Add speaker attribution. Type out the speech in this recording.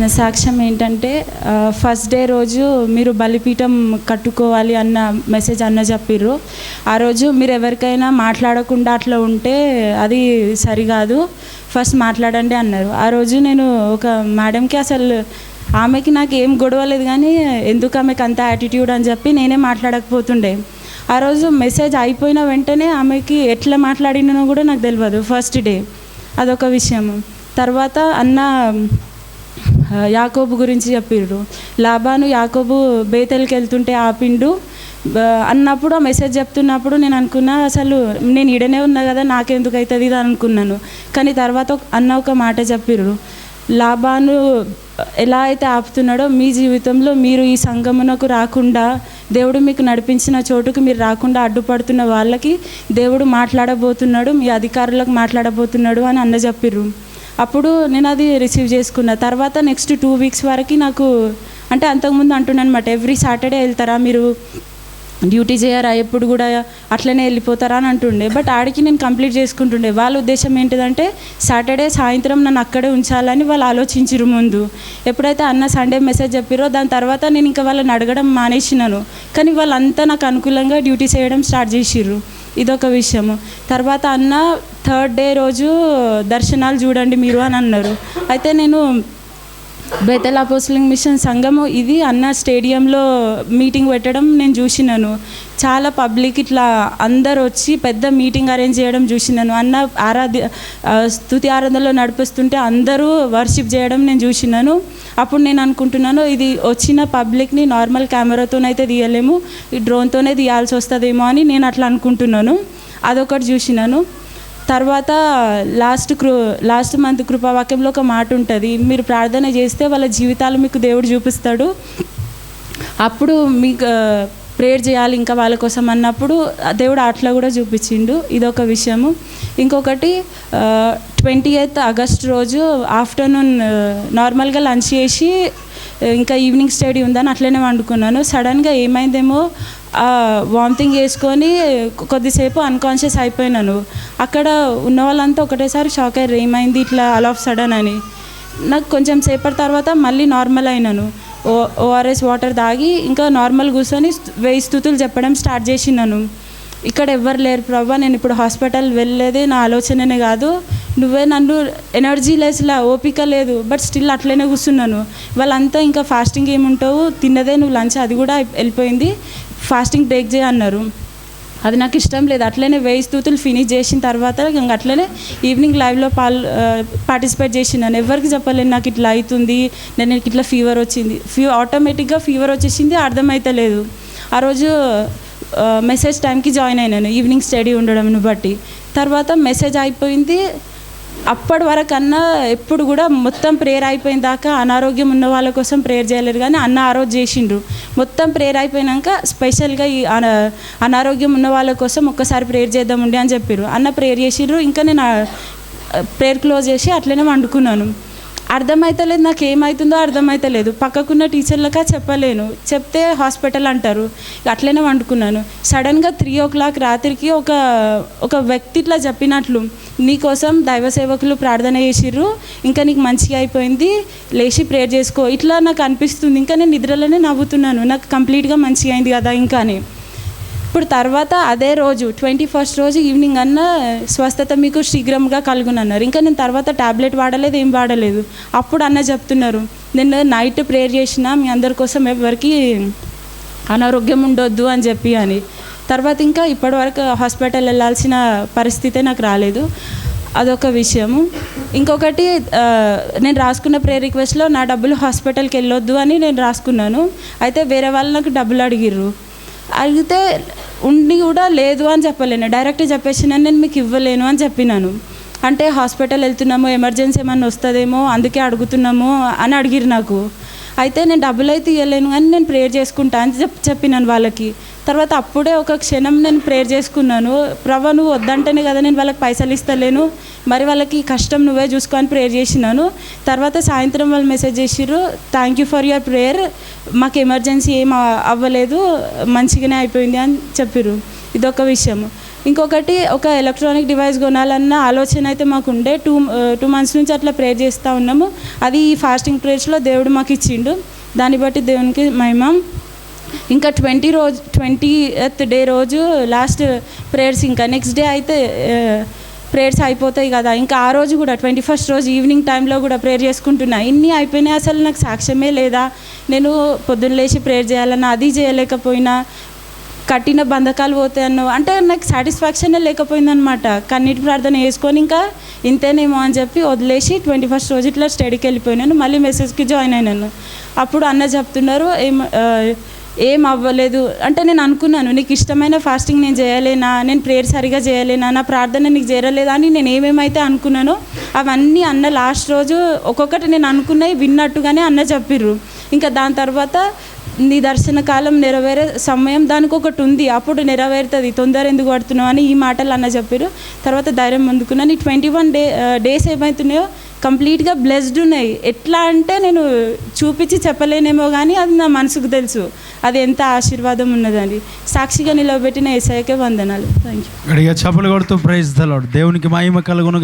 Speaker 1: నా సాక్ష్యం ఏంటంటే ఫస్ట్ డే రోజు మీరు బలిపీఠం కట్టుకోవాలి అన్న మెసేజ్ అన్న చెప్పిర్రు. ఆ రోజు మీరు ఎవరికైనా మాట్లాడకుండా అట్లా ఉంటే అది సరికాదు ఫస్ట్ మాట్లాడండి అన్నారు. ఆ రోజు నేను ఒక మేడంకి అసలు ఆమెకి నాకు ఏం గొడవ లేదు కానీ ఎందుకు ఆమెకు అంత యాటిట్యూడ్ అని చెప్పి నేనే మాట్లాడకపోతుండే. ఆ రోజు మెసేజ్ అయిపోయిన వెంటనే ఆమెకి ఎట్లా మాట్లాడినో కూడా నాకు తెలియదు ఫస్ట్ డే అదొక విషయం తర్వాత అన్న యాకోబు గురించి చెప్పిండ్రు లాభాను యాకోబు బేతెల్కి వెళ్తుంటే ఆపిండు. అన్నప్పుడు ఆ మెసేజ్ చెప్తున్నప్పుడు నేను అనుకున్నా అసలు నేను ఈడనే ఉన్నా కదా నాకెందుకు అవుతుంది ఇది అనుకున్నాను. కానీ తర్వాత అన్న ఒక మాట చెప్పిర్రు. లాభాను ఎలా అయితే ఆపుతున్నాడో మీ జీవితంలో మీరు ఈ సంగమునకు రాకుండా దేవుడు మీకు నడిపించిన చోటుకు మీరు రాకుండా అడ్డుపడుతున్న వాళ్ళకి దేవుడు మాట్లాడబోతున్నాడు మీ అధికారులకు మాట్లాడబోతున్నాడు అని అన్న చెప్పిర్రు. అప్పుడు నేను అది రిసీవ్ చేసుకున్న. తర్వాత నెక్స్ట్ టూ వీక్స్ వరకు నాకు అంటే అంతకుముందు అంటున్నాను అనమాట ఎవ్రీ సాటర్డే వెళ్తారా మీరు? డ్యూటీ చేయరా? ఎప్పుడు కూడా అట్లనే వెళ్ళిపోతారా? అని అంటుండే. బట్ ఆడికి నేను కంప్లీట్ చేసుకుంటుండే. వాళ్ళ ఉద్దేశం ఏంటిదంటే సాటర్డే సాయంత్రం నన్ను అక్కడే ఉంచాలని వాళ్ళు ఆలోచించరు ముందు. ఎప్పుడైతే అన్న సండే మెసేజ్ చెప్పిరో దాని తర్వాత నేను ఇంకా వాళ్ళని అడగడం మానేసినాను. కానీ వాళ్ళంతా నాకు అనుకూలంగా డ్యూటీ చేయడం స్టార్ట్ చేసిర్రు. ఇదొక విషయము. తర్వాత అన్న థర్డ్ డే రోజు దర్శనాలు చూడండి మీరు అని అన్నారు. అయితే నేను బెతల్ అపోస్లింగ్ మిషన్ సంఘము ఇది అన్న స్టేడియంలో మీటింగ్ పెట్టడం నేను చూసినాను. చాలా పబ్లిక్ ఇట్లా అందరు వచ్చి పెద్ద మీటింగ్ అరేంజ్ చేయడం చూసినాను. అన్న ఆరాధ్య స్థుతి స్తుతి ఆరాధనలో నడిపిస్తుంటే అందరూ వర్షిప్ చేయడం నేను చూసినాను. అప్పుడు నేను అనుకుంటున్నాను ఇది వచ్చిన పబ్లిక్ని నార్మల్ కెమెరాతోనైతే తీయలేము ఈ డ్రోన్తోనే తీయాల్సి వస్తుందేమో అని నేను అట్లా అనుకుంటున్నాను. అదొకటి చూసినాను. తర్వాత లాస్ట్ కృ లాస్ట్ మంత్ కృపావాక్యంలో ఒక మాట ఉంటుంది. మీరు ప్రార్థన చేస్తే వాళ్ళ జీవితాలు మీకు దేవుడు చూపిస్తాడు. అప్పుడు మీకు ప్రేయర్ చేయాలి ఇంకా వాళ్ళ కోసం అన్నప్పుడు దేవుడు అట్లా కూడా చూపించిండు. ఇదొక విషయము. ఇంకొకటి ట్వంటీ ఎయిత్ ఆగస్ట్ రోజు ఆఫ్టర్నూన్ నార్మల్గా లంచ్ చేసి ఇంకా ఈవినింగ్ స్టడీ ఉందని అట్లనే వండుకున్నాను. సడన్గా ఏమైందేమో వామిటింగ్ చేసుకొని కొద్దిసేపు అన్కాన్షియస్ అయిపోయినాను. అక్కడ ఉన్న వాళ్ళంతా ఒకటేసారి షాక్ అయ్యారు. ఏమైంది ఇట్లా ఆల్ ఆఫ్ సడన్ అని. నాకు కొంచెం సేపటి తర్వాత మళ్ళీ నార్మల్ అయినాను. ఓ ఓఆర్ఎస్ వాటర్ తాగి ఇంకా నార్మల్ కూర్చొని వెయ్యి స్థుతులు చెప్పడం స్టార్ట్ చేసినాను. ఇక్కడ ఎవ్వరు లేరు. ప్రభా నేను ఇప్పుడు హాస్పిటల్ వెళ్ళేది నా ఆలోచననే కాదు. నువ్వే నన్ను ఎనర్జీ లేస్లా ఓపిక లేదు. బట్ స్టిల్ అట్లనే కూర్చున్నాను. వాళ్ళంతా ఇంకా ఫాస్టింగ్ ఏముంటావు? తిన్నదే నువ్వు లంచ్ అది కూడా వెళ్ళిపోయింది. ఫాస్టింగ్ బ్రేక్ చేయన్నారు అది నాకు ఇష్టం లేదు. అట్లనే వెయ్యి స్థూతులు ఫినిష్ చేసిన తర్వాత ఇంక అట్లనే ఈవినింగ్ లైవ్లో పాల్ పార్టిసిపేట్ చేసినాను ఎవరికి చెప్పలేను. నాకు ఇట్లా అవుతుంది. నేను ఇట్లా ఫీవర్ వచ్చింది. ఫీ ఆటోమేటిక్గా ఫీవర్ వచ్చేసింది. అర్థమవుతలేదు ఆ రోజు మెసేజ్ టైంకి జాయిన్ అయినాను. ఈవినింగ్ స్టడీ ఉండడంను బట్టి. తర్వాత మెసేజ్ అయిపోయింది. అప్పటి వరకన్నా ఎప్పుడు కూడా మొత్తం ప్రేయర్ అయిపోయిన దాకా అనారోగ్యం ఉన్న వాళ్ళ కోసం ప్రేయర్ చేయలేరు కానీ అన్న ఆ రోజు చేసిండ్రు. మొత్తం ప్రేయర్ అయిపోయినాక స్పెషల్గా ఈ అన అనారోగ్యం ఉన్న వాళ్ళ కోసం ఒక్కసారి ప్రేయర్ చేద్దామండి అని చెప్పారు అన్న ప్రేయర్ చేసిండ్రు. ఇంకా నేను ప్రేయర్ క్లోజ్ చేసి అట్లనే వండుకున్నాను. అర్థమైతలేదు నాకు ఏమవుతుందో అర్థమవుతలేదు పక్కకున్న టీచర్లకా చెప్పలేను. చెప్తే హాస్పిటల్ అంటారు. అట్లనే వండుకున్నాను. సడన్గా త్రీ ఓ క్లాక్ రాత్రికి ఒక ఒక వ్యక్తి ఇట్లా చెప్పినట్లు నీకోసం దైవ సేవకులు ప్రార్థన చేసిర్రు. ఇంకా నీకు మంచిగా అయిపోయింది. లేచి ప్రేయర్ చేసుకో. ఇట్లా నాకు అనిపిస్తుంది. ఇంకా నేను నిద్రలోనే నవ్వుతున్నాను. నాకు కంప్లీట్గా మంచిగా అయింది కదా ఇంకా అని. ఇప్పుడు తర్వాత అదే రోజు ట్వంటీ ఫస్ట్ రోజు ఈవినింగ్ అన్న స్వస్థత మీకు శీఘ్రంగా కలుగునన్నారు. ఇంకా నేను తర్వాత టాబ్లెట్ వాడలేదు ఏం వాడలేదు. అప్పుడు అన్న చెప్తున్నారు నేను నైట్ ప్రేయర్ చేసిన మీ అందరి కోసం ఎవరికి అనారోగ్యం ఉండొద్దు అని చెప్పి అని. తర్వాత ఇంకా ఇప్పటివరకు హాస్పిటల్ వెళ్ళాల్సిన పరిస్థితే నాకు రాలేదు. అదొక విషయము. ఇంకొకటి నేను రాసుకున్న ప్రేయర్ రిక్వెస్ట్లో నా డబ్బులు హాస్పిటల్కి వెళ్ళొద్దు అని నేను రాసుకున్నాను. అయితే వేరే వాళ్ళు నాకు డబ్బులు అడిగిర్రు. అడిగితే ఉండి కూడా లేదు అని చెప్పలేను. డైరెక్ట్ చెప్పేసినాను నేను మీకు ఇవ్వలేను అని చెప్పినాను. అంటే హాస్పిటల్ వెళ్తున్నాము ఎమర్జెన్సీ ఏమన్నా వస్తుందేమో అందుకే అడుగుతున్నాము అని అడిగిరు నాకు. అయితే నేను డబ్బులు అయితే ఇవ్వలేను అని నేను ప్రేయర్ చేసుకుంటా అని చెప్ చెప్పినాను వాళ్ళకి. తర్వాత అప్పుడే ఒక క్షణం నేను ప్రేయర్ చేసుకున్నాను. ప్రభా నువ్వు వద్దంటేనే కదా నేను వాళ్ళకి పైసలు ఇస్తలేను. మరి వాళ్ళకి కష్టం నువ్వే చూసుకొని ప్రేయర్ చేసినాను. తర్వాత సాయంత్రం వాళ్ళు మెసేజ్ చేసిర్రు thank you for your prayer మాకు ఎమర్జెన్సీ ఏం అవ్వలేదు. మంచిగానే అయిపోయింది అని చెప్పిర్రు. ఇదొక విషయం ఇంకొకటి ఒక ఎలక్ట్రానిక్ డివైస్ కొనాలన్న ఆలోచన అయితే మాకు ఉండే. టూ టూ మంత్స్ నుంచి అట్లా ప్రేయర్ చేస్తూ ఉన్నాము. అది ఈ ఫాస్టింగ్ ప్రేయర్స్లో దేవుడు మాకు ఇచ్చిండు. దాన్ని బట్టి దేవునికి మహిమ. ఇంకా ట్వంటీ రోజు ట్వంటీ డే రోజు లాస్ట్ ప్రేయర్స్ ఇంకా. నెక్స్ట్ డే అయితే ప్రేయర్స్ అయిపోతాయి కదా. ఇంకా ఆ రోజు కూడా ట్వంటీ ఫస్ట్ రోజు ఈవినింగ్ టైంలో కూడా ప్రేయర్ చేసుకుంటున్నా. ఇన్ని అయిపోయినాయి అసలు నాకు సాక్ష్యమే లేదా. నేను పొద్దున్న లేచి ప్రేయర్ చేయాలన్నా అది చేయలేకపోయినా కట్టిన బంధకాలు పోతాయన్నో అంటే నాకు సాటిస్ఫాక్షనే లేకపోయిందనమాట కన్నీటి ప్రార్థన వేసుకొని ఇంకా ఇంతేనేమో అని చెప్పి వదిలేసి ట్వంటీ ఫస్ట్ రోజు ఇట్లా స్టడీకి వెళ్ళిపోయినాను. మళ్ళీ మెసేజ్కి జాయిన్ అయినాను. అప్పుడు అన్న చెప్తున్నారు ఏం ఏం అవ్వలేదు అంటే నేను అనుకున్నాను నీకు ఇష్టమైన ఫాస్టింగ్ నేను చేయలేనా నేను ప్రేయర్ సరిగా చేయలేనా నా ప్రార్థన నీకు చేరలేదా అని నేను ఏమేమైతే అనుకున్నానో అవన్నీ అన్న లాస్ట్ రోజు ఒక్కొక్కటి నేను అనుకున్నవి విన్నట్టుగానే అన్న చెప్పిర్రు. ఇంకా దాని తర్వాత నీ దర్శన కాలం నెరవేరే సమయం దానికి ఒకటి ఉంది అప్పుడు నెరవేరుతుంది తొందర ఎందుకు పడుతున్నావు అని ఈ మాటలు అన్న చెప్పారు తర్వాత ధైర్యం అందుకున్నాను ఈ ట్వంటీ వన్ డే డేస్ ఏమవుతున్నాయో కంప్లీట్గా బ్లెస్డ్ ఉన్నాయి. ఎట్లా అంటే నేను చూపించి చెప్పలేనేమో కానీ అది నా మనసుకు తెలుసు. అది ఎంత ఆశీర్వాదం ఉన్నదని. సాక్షిగా నిలబెట్టిన ఏసఐకే వందనాలు. థ్యాంక్ యూ
Speaker 2: గడిగా కొడుతూ ప్రైజ్ దేవునికి మహిమ కలుగును